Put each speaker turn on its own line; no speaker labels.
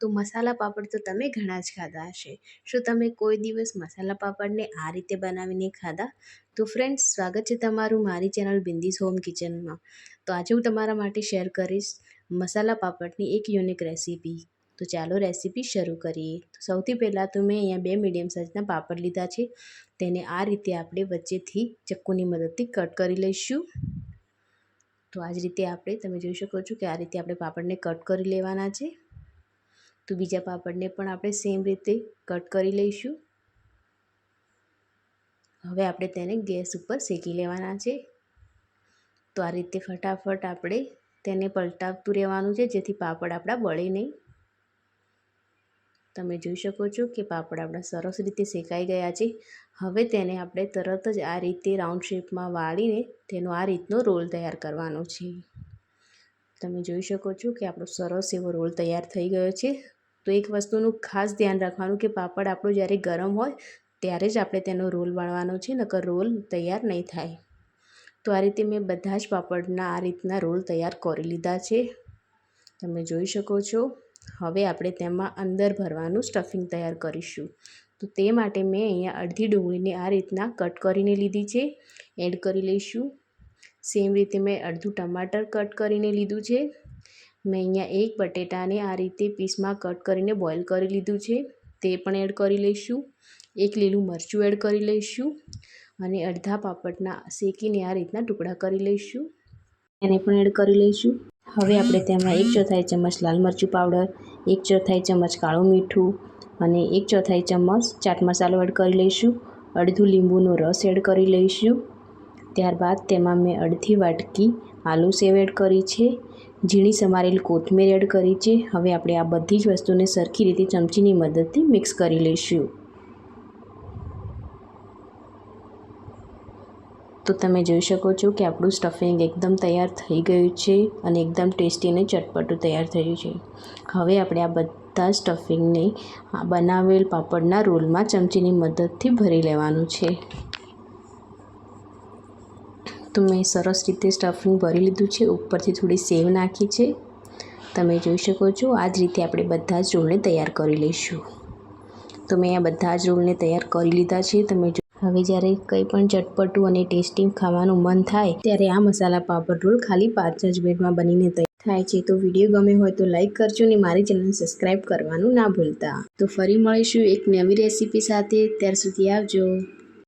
તો મસાલા પાપડ તો તમે ઘણા જ ખાધા હશે. શું તમે કોઈ દિવસ મસાલા પાપડને આ રીતે બનાવીને ખાધા? તો ફ્રેન્ડ્સ સ્વાગત છે તમારું મારી ચેનલ બિંદીસ હોમ કિચનમાં. તો આજે હું તમારા માટે શેર કરીશ મસાલા પાપડની એક યુનિક રેસીપી તો ચાલો રેસીપી શરૂ કરીએ. તો સૌથી પહેલાં તો મેં અહીંયા બે મીડિયમ સાઇઝના પાપડ લીધા છે. તેને આ રીતે આપણે વચ્ચેથી ચક્કુની મદદથી કટ કરી લઈશું. તો આ જ રીતે આપણે તમે જોઈ શકો છો કે આ રીતે આપણે પાપડને કટ કરી લેવાના છે. તો બીજા પાપડને પણ આપણે સેમ રીતે કટ કરી લઈશું. હવે આપણે તેને ગેસ ઉપર શેકી લેવાના છે. તો આ રીતે ફટાફટ આપણે તેને પલટાવતું રહેવાનું છે, જેથી પાપડ આપણા બળે નહીં. તમે જોઈ શકો છો કે પાપડ આપણા સરસ રીતે શેકાઈ ગયા છે. હવે તેને આપણે તરત જ આ રીતે રાઉન્ડ શેપમાં વાળીને તેનો આ રીતનો રોલ તૈયાર કરવાનો છે. તમે જોઈ શકો છો કે આપણો સરસ એવો રોલ તૈયાર થઈ ગયો છે. તો એક વસ્તુનું ખાસ ધ્યાન રાખવાનું કે પાપડ આપણો જ્યારે ગરમ હોય, ત્યારે જ આપણે તેનો રોલ વણવાનો છે, નકર રોલ તૈયાર નહીં થાય. તો આ રીતે મેં બધા જ પાપડના આ રીતના રોલ તૈયાર કરી લીધા છે. તમે જોઈ શકો છો. હવે આપણે તેમાં અંદર ભરવાનું સ્ટફિંગ તૈયાર કરીશું. તો તે માટે મેં અહીંયા અડધી ડુંગળીને આ રીતના કટ કરીને લીધી છે. એડ કરી લઈશું. સેમ રીતે મેં અડધું ટમાટર કટ કરીને લીધું છે. મેં અહીંયા એક બટેટાને આ રીતે પીસમાં કટ કરીને બોઇલ કરી લીધું છે. તે પણ એડ કરી લઈશું. એક લીલું મરચું એડ કરી લઈશું અને અડધા પાપડના શેકીને આ રીતના ટુકડા કરી લઈશું. એને પણ એડ કરી લઈશું. હવે આપણે તેમાં એક ચોથાઈ ચમચ લાલ મરચું પાવડર, એક ચોથાઈ ચમચ કાળું મીઠું અને એક ચોથાઈ ચમચ ચાટ મસાલો એડ કરી લઈશું. અડધું લીંબુનો રસ એડ કરી લઈશું. ત્યારબાદ તેમાં મેં અડધી વાટકી આલુ સેવ એડ કરી છે. ઝીણી સમારેલી કોથમીર એડ કરી છે. હવે આપણે આ બધી જ વસ્તુને સરખી રીતે ચમચીની મદદથી મિક્સ કરી લઈશું. તો તમે જોઈ શકો છો કે આપણું સ્ટફિંગ એકદમ તૈયાર થઈ ગયું છે અને એકદમ ટેસ્ટી અને ચટપટું તૈયાર થયું છે. હવે આપણે આ બધા સ્ટફિંગને બનાવેલ પાપડના રોલમાં ચમચીની મદદથી ભરી લેવાનું છે. તો મેં સરસ રીતે સ્ટફિંગ ભરી લીધું છે. ઉપરથી થોડી સેવ નાખી છે. તમે જોઈ શકો છો, આ જ રીતે આપણે બધા જ રોલને તૈયાર કરી લઈશું. તો મેં આ બધા જ રોલને તૈયાર કરી લીધા છે. તમે હવે જ્યારે કંઈ પણ ચટપટું અને ટેસ્ટી ખાવાનું મન થાય, ત્યારે આ મસાલા પાપડ રોલ ખાલી પાંચ જ મિનિટમાં બનીને તૈયાર થાય છે. તો વીડિયો ગમે હોય તો લાઇક કરજો અને મારી ચેનલ સબસ્ક્રાઈબ કરવાનું ના ભૂલતા. તો ફરી મળીશું એક નવી રેસીપી સાથે. ત્યાર સુધી આવજો.